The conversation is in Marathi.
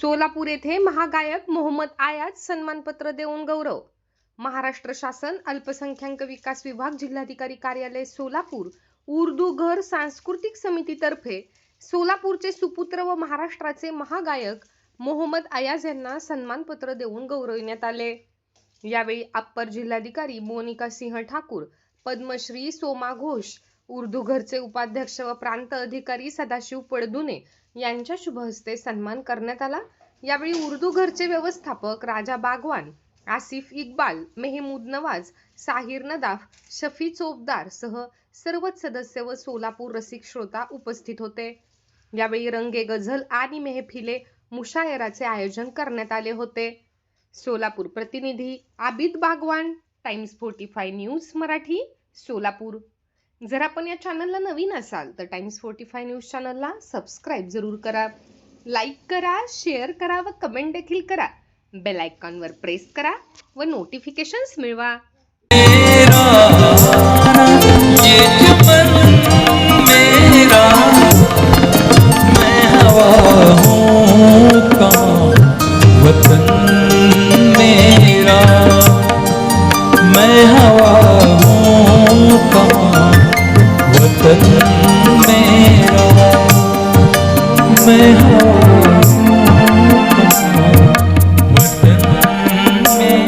सोलापूर येथे महागायक मोहम्मद आयाज सन्मानपत्र देऊन गौरव. महाराष्ट्र शासन अल्पसंख्याक विकास विभाग जिल्हाधिकारी कार्यालय सोलापूर उर्दू घर सांस्कृतिक समितीतर्फे सोलापूरचे सुपुत्र व महाराष्ट्राचे महागायक मोहम्मद आयाज यांना सन्मानपत्र देऊन गौरविण्यात आले. यावेळी अप्पर जिल्हाधिकारी मोनिका सिंह ठाकूर पद्मश्री सोमा घोष उर्दू घरचे उपाध्यक्ष व प्रांत अधिकारी सदाशिव पडदुने यांच्या शुभ हस्ते सन्मान करण्यात आला. यावेळी उर्दू घरचे व्यवस्थापक राजा बागवान आसिफ इक्बाल मेहमूद नवाज साहिर नदाफ शफी चोपदार सह सर्वच सदस्य व सोलापूर रसिक श्रोता उपस्थित होते. यावेळी रंगे गझल आणि मेहफिले मुशायराचे आयोजन करण्यात आले होते. सोलापूर प्रतिनिधी Abid Bagwan Times forty five news Marathi Solapur. जर आपण या चॅनलला नवीन असाल तर टाइम्स फोर्टी फाय न्यूज चॅनलला सबस्क्राईब जरूर करा. लाईक करा शेअर करा व कमेंट देखील करा. बेल आयकॉनवर प्रेस करा व नोटिफिकेशन्स मिळवा. वतन